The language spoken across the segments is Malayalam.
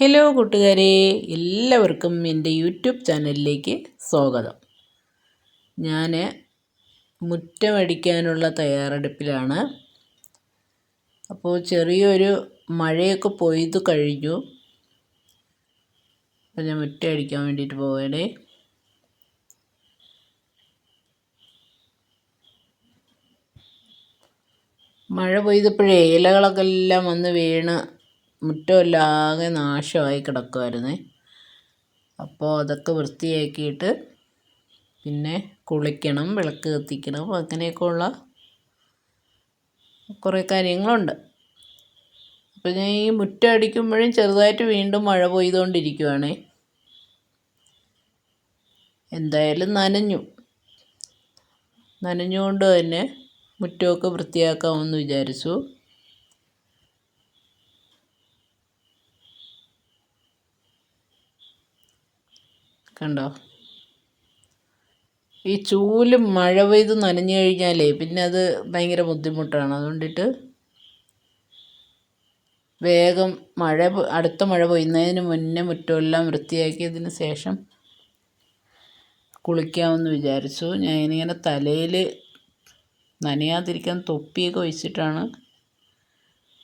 ഹലോ കൂട്ടുകാരെ. എല്ലാവർക്കും എന്റെ യൂട്യൂബ് ചാനലിലേക്ക് സ്വാഗതം. ഞാൻ മുറ്റമടിക്കാനുള്ള തയ്യാറെടുപ്പിലാണ്. അപ്പോൾ ചെറിയൊരു മഴയൊക്കെ പോയത് കഴിഞ്ഞു. അപ്പോൾ ഞാൻ മുറ്റമടിക്കാൻ വേണ്ടിയിട്ട് പോകണേ മഴ പെയ്തപ്പോഴേ ഇലകളൊക്കെ എല്ലാം വന്ന് വീണ് മുറ്റമെല്ലാം ആകെ നാശമായി കിടക്കുമായിരുന്നു അപ്പോൾ അതൊക്കെ വൃത്തിയാക്കിയിട്ട് പിന്നെ കുളിക്കണം വിളക്ക് കത്തിക്കണം അങ്ങനെയൊക്കെയുള്ള കുറേ കാര്യങ്ങളുണ്ട്. അപ്പോൾ ഞാൻ ഈ മുറ്റം അടിക്കുമ്പോഴും ചെറുതായിട്ട് വീണ്ടും മഴ പെയ്തുകൊണ്ടിരിക്കുവാണേ. എന്തായാലും നനഞ്ഞു. നനഞ്ഞുകൊണ്ട് തന്നെ മുറ്റമൊക്കെ വൃത്തിയാക്കാമെന്ന് വിചാരിച്ചു. കണ്ടോ? ഈ ചൂൽ മഴ പെയ്ത് നനഞ്ഞു കഴിഞ്ഞാലേ പിന്നെ അത് ഭയങ്കര ബുദ്ധിമുട്ടാണ്. അതുകൊണ്ടിട്ട് വേഗം മഴ അടുത്ത മഴ പെയ്യുന്നതിന് മുന്നേ മുറ്റമെല്ലാം വൃത്തിയാക്കിയതിന് ശേഷം കുളിക്കാമെന്ന് വിചാരിച്ചു. ഇങ്ങനെ തലയിൽ നനയാതിരിക്കാൻ തൊപ്പിയൊക്കെ വെച്ചിട്ടാണ്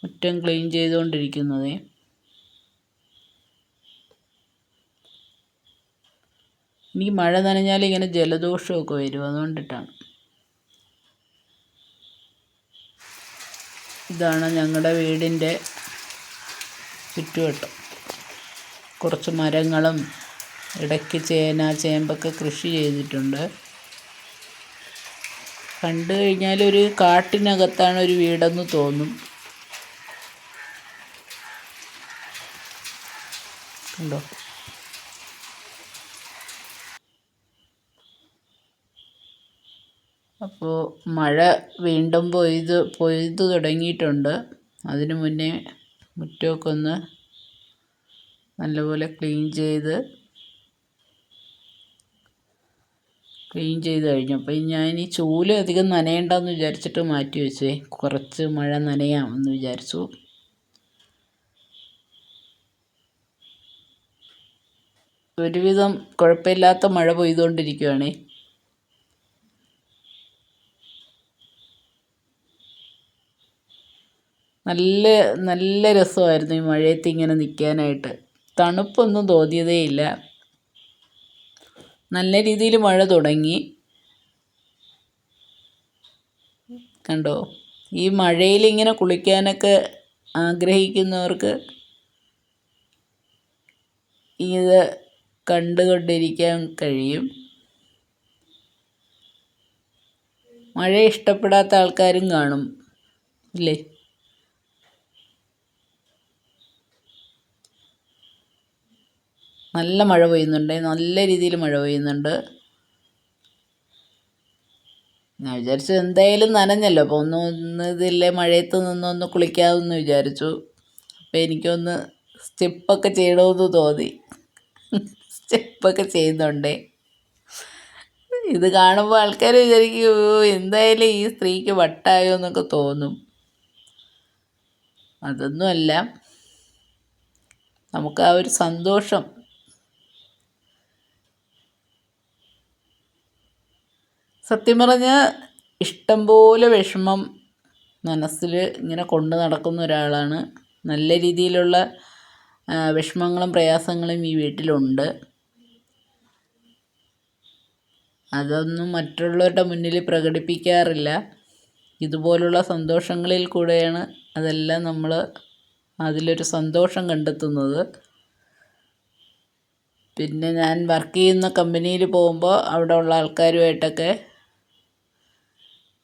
മുറ്റം ക്ലീൻ ചെയ്തുകൊണ്ടിരിക്കുന്നത്. എനിക്ക് മഴ നനഞ്ഞാൽ ഇങ്ങനെ ജലദോഷമൊക്കെ വരും. അതുകൊണ്ടിട്ടാണ്. ഇതാണ് ഞങ്ങളുടെ വീടിന്റെ ചുറ്റുവട്ടം. കുറച്ച് മരങ്ങളും ഇടയ്ക്ക് ചേന ചേമ്പൊക്കെ കൃഷി ചെയ്തിട്ടുണ്ട്. കണ്ടു കഴിഞ്ഞാൽ ഒരു കാട്ടിനകത്താണ് ഒരു വീടെന്ന് തോന്നും. കണ്ടോ? അപ്പോൾ മഴ വീണ്ടും പൊയ്ത് പൊയ്ത് തുടങ്ങിയിട്ടുണ്ട്. അതിന് മുന്നേ മുറ്റമൊക്കെ ഒന്ന് നല്ലപോലെ ക്ലീൻ ചെയ്ത് ക്ലീൻ ചെയ്ത് കഴിഞ്ഞു. അപ്പോൾ ഞാൻ ഈ ചൂൽ അധികം നനയണ്ടെന്ന് വിചാരിച്ചിട്ട് മാറ്റി വെച്ചേ. കുറച്ച് മഴ നനയാമെന്ന് വിചാരിച്ചു. ഒരുവിധം കുഴപ്പമില്ലാത്ത മഴ പെയ്തുകൊണ്ടിരിക്കുകയാണേ നല്ല നല്ല രസമായിരുന്നു ഈ മഴയത്ത് ഇങ്ങനെ നിൽക്കാനായിട്ട്. തണുപ്പൊന്നും തോന്നിയതേയില്ല നല്ല രീതിയിൽ മഴ തുടങ്ങി. കണ്ടോ? ഈ മഴയിൽ ഇങ്ങനെ കുളിക്കാനൊക്കെ ആഗ്രഹിക്കുന്നവർക്ക് ഇത് കണ്ടുകൊണ്ടിരിക്കാൻ കഴിയും. മഴ ഇഷ്ടപ്പെടാത്ത ആൾക്കാരും കാണും ഇല്ലേ? നല്ല മഴ പെയ്യുന്നുണ്ട്. നല്ല രീതിയിൽ മഴ പെയ്യുന്നുണ്ട്. ഞാൻ വിചാരിച്ചു എന്തായാലും നനഞ്ഞല്ലോ. അപ്പോൾ ഒന്ന് ഒന്ന് ഇതില്ലേ മഴയത്ത് നിന്നൊന്ന് കുളിക്കാമെന്ന് വിചാരിച്ചു. അപ്പോൾ എനിക്കൊന്ന് സ്റ്റെപ്പൊക്കെ ചെയ്യണമെന്ന് തോന്നി. സ്റ്റെപ്പൊക്കെ ചെയ്യുന്നുണ്ടേ. ഇത് കാണുമ്പോൾ ആൾക്കാർ വിചാരിക്കും എന്തായാലും ഈ സ്ത്രീക്ക് വട്ടായോ എന്നൊക്കെ തോന്നും. അതൊന്നുമല്ല. നമുക്ക് ആ ഒരു സന്തോഷം സത്യം പറഞ്ഞാൽ ഇഷ്ടംപോലെ വിഷമം മനസ്സിൽ ഇങ്ങനെ കൊണ്ട് നടക്കുന്ന ഒരാളാണ്. നല്ല രീതിയിലുള്ള വിഷമങ്ങളും പ്രയാസങ്ങളും ഈ വീട്ടിലുണ്ട്. അതൊന്നും മറ്റുള്ളവരുടെ മുന്നിൽ പ്രകടിപ്പിക്കാറില്ല. ഇതുപോലുള്ള സന്തോഷങ്ങളിൽ കൂടെയാണ് അതെല്ലാം നമ്മൾ അതിലൊരു സന്തോഷം കണ്ടെത്തുന്നത്. പിന്നെ ഞാൻ വർക്ക് ചെയ്യുന്ന കമ്പനിയിൽ പോകുമ്പോൾ അവിടെ ഉള്ള ആൾക്കാരുമായിട്ടൊക്കെ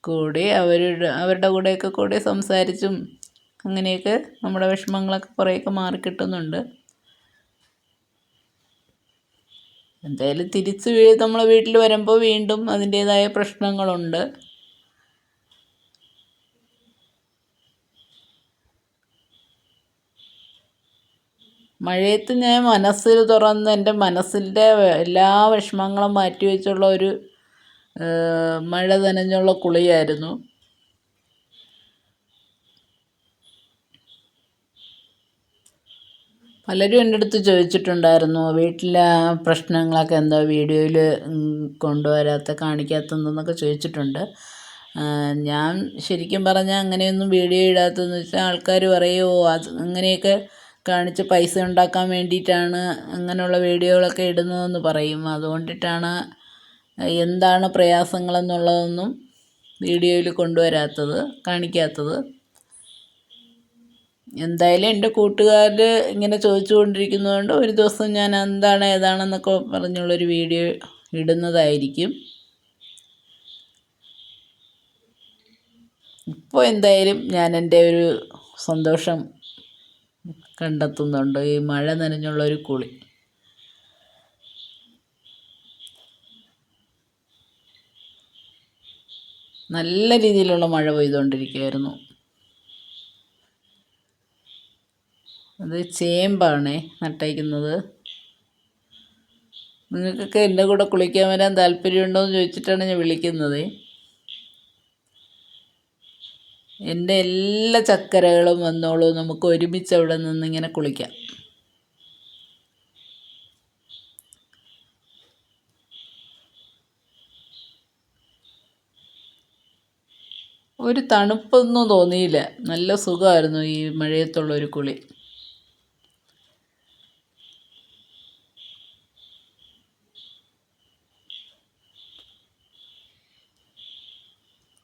കൂടി അവരുടെ അവരുടെ കൂടെയൊക്കെ കൂടി സംസാരിച്ചും അങ്ങനെയൊക്കെ നമ്മുടെ വിഷമങ്ങളൊക്കെ കുറേയൊക്കെ മാറിക്കിട്ടുന്നുണ്ട് എന്തായാലും തിരിച്ച് നമ്മൾ വീട്ടിൽ വരുമ്പോൾ വീണ്ടും അതിന്റേതായ പ്രശ്നങ്ങളുണ്ട്. മഴയത്ത് ഞാൻ മനസ്സിൽ തുറന്ന് എന്റെ മനസ്സിന്റെ എല്ലാ വിഷമങ്ങളും മാറ്റി വെച്ചുള്ള ഒരു മഴ നനഞ്ഞുള്ള കുളിയായിരുന്നു. പലരും എന്റെ അടുത്ത് ചോദിച്ചിട്ടുണ്ടായിരുന്നു വീട്ടിലെ പ്രശ്നങ്ങളൊക്കെ എന്താ വീഡിയോയിൽ കൊണ്ടുവരാത്ത കാണിക്കാത്തതെന്നൊക്കെ ചോദിച്ചിട്ടുണ്ട്. ഞാൻ ശരിക്കും പറഞ്ഞാൽ അങ്ങനെയൊന്നും വീഡിയോ ഇടാത്തതെന്ന് വെച്ചാൽ ആൾക്കാർ പറയുമോ അത് അങ്ങനെയൊക്കെ കാണിച്ച് പൈസ ഉണ്ടാക്കാൻ വേണ്ടിയിട്ടാണ് അങ്ങനെയുള്ള വീഡിയോകളൊക്കെ ഇടുന്നതെന്ന് പറയും. അതുകൊണ്ടിട്ടാണ് എന്താണ് പ്രയാസങ്ങളെന്നുള്ളതൊന്നും വീഡിയോയിൽ കൊണ്ടുവരാത്തത് കാണിക്കാത്തത്. എന്തായാലും എന്റെ കൂട്ടുകാർ ഇങ്ങനെ ചോദിച്ചു കൊണ്ടിരിക്കുന്നതുകൊണ്ട് ഒരു ദിവസം ഞാൻ എന്താണ് ഏതാണെന്നൊക്കെ പറഞ്ഞുള്ളൊരു വീഡിയോ ഇടുന്നതായിരിക്കും. ഇപ്പോൾ എന്തായാലും ഞാൻ എന്റെ ഒരു സന്തോഷം കണ്ടെത്തുന്നുണ്ട്. ഈ മഴ നനഞ്ഞുള്ളൊരു കുളി. നല്ല രീതിയിലുള്ള മഴ പെയ്തുകൊണ്ടിരിക്കുകയായിരുന്നു. അത് ചേമ്പാണ് നട്ടയ്ക്കുന്നത് നിങ്ങൾക്കൊക്കെ എന്റെ കൂടെ കുളിക്കാൻ വരാൻ താല്പര്യമുണ്ടോ എന്ന് ചോദിച്ചിട്ടാണ് ഞാൻ വിളിക്കുന്നത്. എന്റെ എല്ലാ ചക്കരകളും വന്നോളൂ. നമുക്ക് ഒരുമിച്ച് അവിടെ നിന്നിങ്ങനെ കുളിക്കാം. ഒരു തണുപ്പൊന്നും തോന്നിയില്ല. നല്ല സുഖമായിരുന്നു ഈ മഴയത്തുള്ള ഒരു കുളി.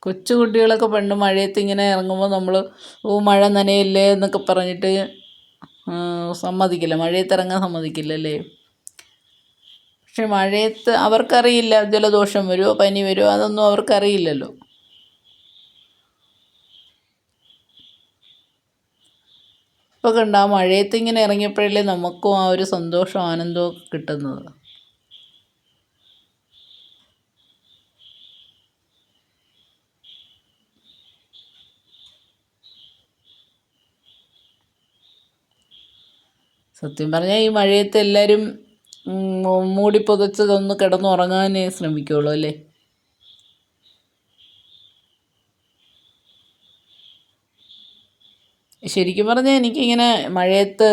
കൊച്ചു കുട്ടികളൊക്കെ പണ്ട് മഴയത്ത് ഇങ്ങനെ ഇറങ്ങുമ്പോൾ നമ്മൾ ഓ മഴ നനയല്ലേ എന്നൊക്കെ പറഞ്ഞിട്ട് സമ്മതിക്കില്ല. മഴയത്ത് ഇറങ്ങാൻ സമ്മതിക്കില്ല അല്ലേ പക്ഷെ മഴയത്ത് അവർക്കറിയില്ല ജലദോഷം വരുമോ പനി വരുമോ അതൊന്നും അവർക്കറിയില്ലല്ലോ. ഇപ്പോൾ കണ്ട ആ മഴയത്ത് ഇങ്ങനെ ഇറങ്ങിയപ്പോഴല്ലേ നമുക്കും ആ ഒരു സന്തോഷം ആനന്ദവും കിട്ടുന്നത്. സത്യം പറഞ്ഞാൽ ഈ മഴയത്ത് എല്ലാവരും മൂടി പുതച്ചതൊന്ന് കിടന്നുറങ്ങാനേ ശ്രമിക്കുള്ളൂ അല്ലേ? ശരിക്കും പറഞ്ഞാൽ എനിക്കിങ്ങനെ മഴയത്ത്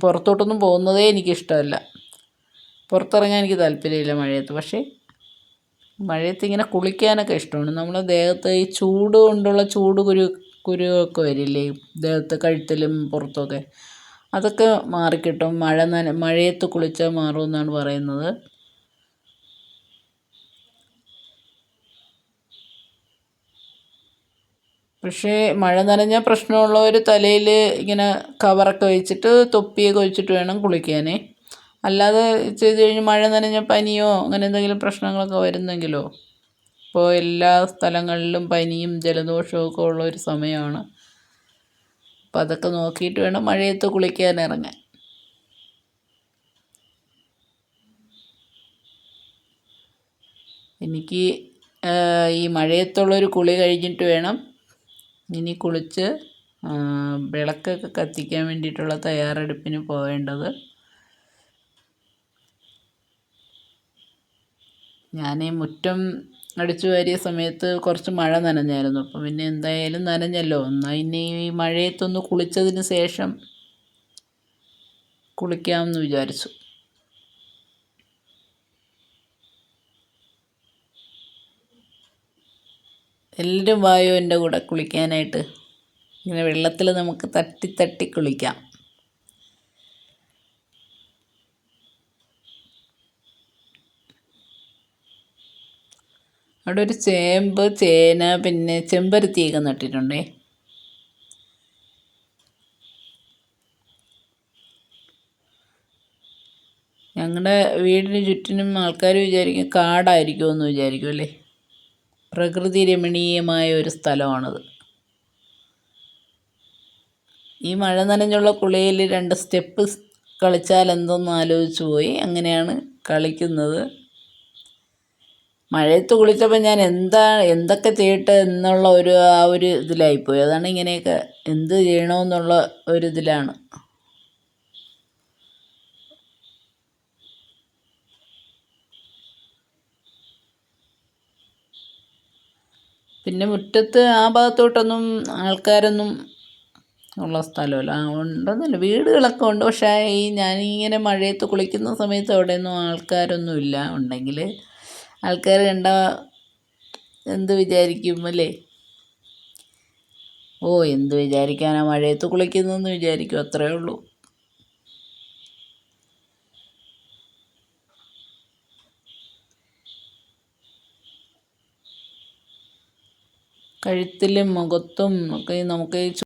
പുറത്തോട്ടൊന്നും പോകുന്നതേ എനിക്കിഷ്ടമല്ല. പുറത്തിറങ്ങാൻ എനിക്ക് താല്പര്യമില്ല മഴയത്ത്. പക്ഷേ മഴയത്ത് ഇങ്ങനെ കുളിക്കാനൊക്കെ ഇഷ്ടമാണ്. നമ്മുടെ ദേഹത്ത് ഈ ചൂട് കൊണ്ടുള്ള ചൂട് കുരു കുരുവൊക്കെ വരില്ലേ? ദേഹത്ത് കഴുത്തിലും പുറത്തൊക്കെ. അതൊക്കെ മാറിക്കിട്ടും. മഴ നന മഴയത്ത് കുളിച്ചാൽ മാറുമെന്നാണ് പറയുന്നത്. പക്ഷേ മഴ നനഞ്ഞ പ്രശ്നമുള്ളവർ തലയിൽ ഇങ്ങനെ കവറൊക്കെ വെച്ചിട്ട് തൊപ്പിയൊക്കെ വെച്ചിട്ട് വേണം കുളിക്കാൻ അല്ലാതെ ചെയ്ത് കഴിഞ്ഞ് മഴ നനഞ്ഞ പനിയോ അങ്ങനെ എന്തെങ്കിലും പ്രശ്നങ്ങളൊക്കെ വരുന്നെങ്കിലോ? ഇപ്പോൾ എല്ലാ സ്ഥലങ്ങളിലും പനിയും ജലദോഷവും ഒക്കെ ഉള്ള ഒരു സമയമാണ്. അപ്പോൾ അതൊക്കെ നോക്കിയിട്ട് വേണം മഴയത്ത് കുളിക്കാൻ ഇറങ്ങാൻ. എനിക്ക് ഈ മഴയത്തുള്ളൊരു കുളി കഴിഞ്ഞിട്ട് വേണം ഇനി കുളിച്ച് വിളക്കൊക്കെ കത്തിക്കാൻ വേണ്ടിയിട്ടുള്ള തയ്യാറെടുപ്പിന് പോവേണ്ടത് ഞാൻ മുറ്റം അടിച്ചു വാരിയ സമയത്ത് കുറച്ച് മഴ നനഞ്ഞായിരുന്നു. അപ്പം പിന്നെ എന്തായാലും നനഞ്ഞല്ലോ. എന്നാൽ ഇനി ഈ മഴയത്തൊന്ന് കുളിച്ചതിന് ശേഷം കുളിക്കാമെന്ന് വിചാരിച്ചു. എല്ലാവരും വായോ എന്റെ കൂടെ കുളിക്കാനായിട്ട്. ഇങ്ങനെ വെള്ളത്തിൽ നമുക്ക് തട്ടി തട്ടി കുളിക്കാം. അവിടെ ഒരു ചേമ്പ് ചേന പിന്നെ ചെമ്പരത്തിയൊക്കെ നട്ടിട്ടുണ്ടേ. ഞങ്ങളുടെ വീടിന് ചുറ്റിനും ആൾക്കാർ വിചാരിക്കും കാടായിരിക്കുമെന്ന് വിചാരിക്കും അല്ലേ? പ്രകൃതി രമണീയമായ ഒരു സ്ഥലമാണത്. ഈ മഴ നനഞ്ഞുള്ള കുളിയിൽ രണ്ട് സ്റ്റെപ്പ് കളിച്ചാൽ എന്തെന്ന് ആലോചിച്ച് പോയി. അങ്ങനെയാണ് കളിക്കുന്നത്. മഴയത്ത് കുളിച്ചപ്പോൾ ഞാൻ എന്താ എന്തൊക്കെ ചെയ്യട്ടെ എന്നുള്ള ഒരു ആ ഒരു ഇതിലായിപ്പോയി. അതാണ് ഇങ്ങനെയൊക്കെ എന്ത് ചെയ്യണമെന്നുള്ള ഒരു പിന്നെ മുറ്റത്ത് ആ ഭാഗത്തോട്ടൊന്നും ആൾക്കാരൊന്നും ഉള്ള സ്ഥലമല്ല. ഉണ്ടെന്നല്ല വീടുകളൊക്കെ ഉണ്ട്. പക്ഷേ ഈ ഞാനിങ്ങനെ മഴയത്ത് കുളിക്കുന്ന സമയത്ത് അവിടെയൊന്നും ആൾക്കാരൊന്നുമില്ല. ഉണ്ടെങ്കിൽ ആൾക്കാർ കണ്ട എന്ത് വിചാരിക്കും അല്ലേ? ഓ എന്ത് വിചാരിക്കാനാണ് മഴയത്ത് കുളിക്കുന്നതെന്ന് വിചാരിക്കും. അത്രയേ ഉള്ളൂ. കഴുത്തിലും മുഖത്തും ഒക്കെ നമുക്ക്